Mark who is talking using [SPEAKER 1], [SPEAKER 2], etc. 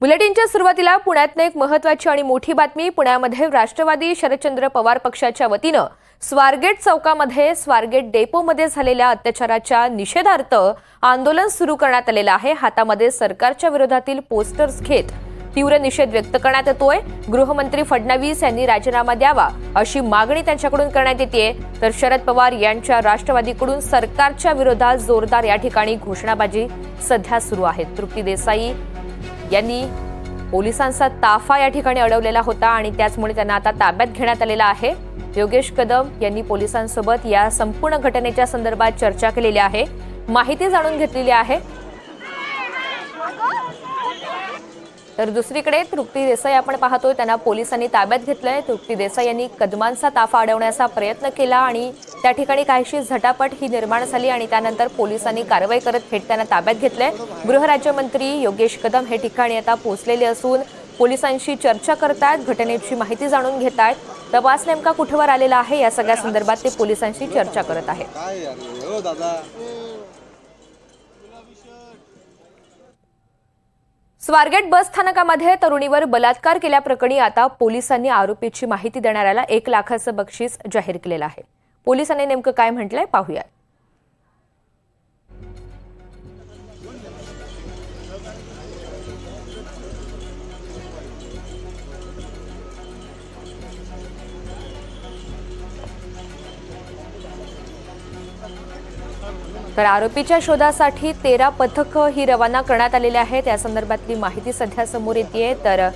[SPEAKER 1] बुलेटिनच्या सुरुवातीला पुण्यातनं एक महत्वाची आणि मोठी बातमी पुण्यामध्ये राष्ट्रवादी शरदचंद्र पवार पक्षाच्या वतीनं स्वारगेट चौकामध्ये स्वारगेट डेपोमध्ये झालेल्या अत्याचाराच्या निषेधार्थ आंदोलन सुरू करण्यात आलेलं आहे. हातामध्ये सरकारच्या विरोधातील पोस्टर्स घेत तीव्र निषेध व्यक्त करण्यात येतोय. गृहमंत्री फडणवीस यांनी राजीनामा द्यावा अशी मागणी त्यांच्याकडून करण्यात येते तर शरद पवार यांच्या राष्ट्रवादीकडून सरकारच्या विरोधात जोरदार या ठिकाणी घोषणाबाजी सध्या सुरू आहे. तृप्ती देसाई यांनी पोलिसांचा ताफा या ठिकाणी अडवलेला होता आणि त्याचमुळे त्यांना आता ताब्यात घेण्यात आलेला आहे. योगेश कदम यांनी पोलिसांसोबत या संपूर्ण घटनेच्या संदर्भात चर्चा केलेली आहे. माहिती जाणून घेतलेली आहे. तर दुसरीकडे तृप्ती देसाई आपण पाहतोय त्यांना पोलिसांनी ताब्यात घेतलंय. तृप्ती देसाई यांनी कदमांचा ताफा अडवण्याचा प्रयत्न केला आणि त्या ठिकाणी काहीशी झटापट ही निर्माण झाली आणि त्यानंतर पोलिसांनी कारवाई करत थेट त्यांना ताब्यात घेतलंय. गृहराज्यमंत्री योगेश कदम हे ठिकाणी आता पोहोचलेले असून पोलिसांशी चर्चा करतायत घटनेची माहिती जाणून घेत आहेत तपास नेमका कुठवर आलेला आहे? या सगळ्या संदर्भात ते पोलिसांशी चर्चा करत आहेत
[SPEAKER 2] काय यार हे? हो दादा
[SPEAKER 1] स्वारगेट बस स्थानकामध्ये तरुणीवर बलात्कार केल्याप्रकरणी आता पोलिसांनी आरोपीची माहिती देणाऱ्याला एक लाखाचं बक्षीस जाहीर केलेलं आहे. पोलिसांनी नेमकं काय म्हटलंय पाहूया तर आरोपीच्या शोधासाठी तेरा पथकं ही रवाना करण्यात आलेली आहेत. या संदर्भातली माहिती सध्या समोर येते तर